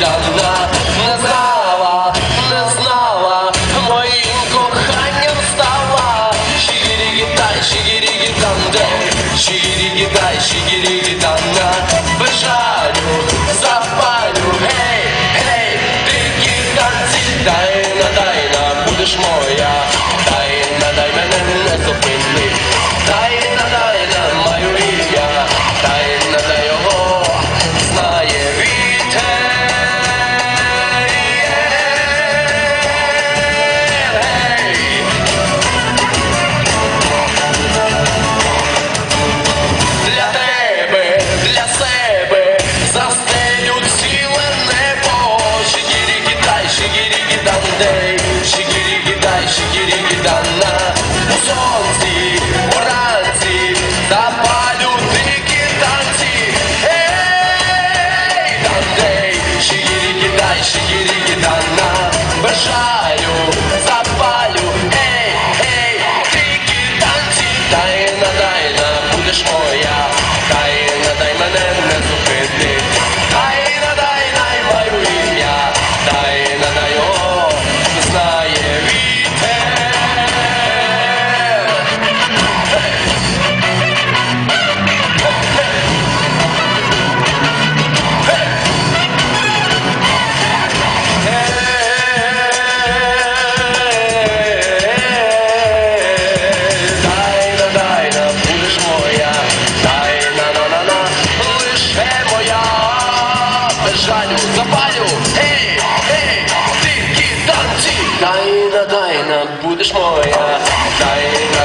давно не знала, не знала, моїм коханням стала. Чигирі-гітай, чигирі-гітандей, чигирі-гітай, чигирі Yes. жалю, запалю, эй, эй, ты гитарчик. Тайна, тайна, будешь моя, тайна.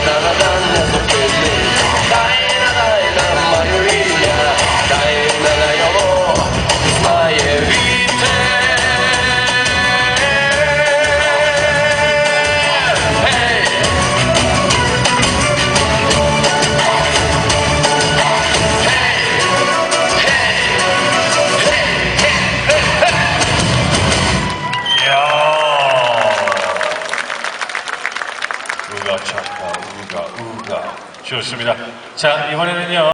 우가 차카 우가 우가 좋습니다. 자 이번에는요.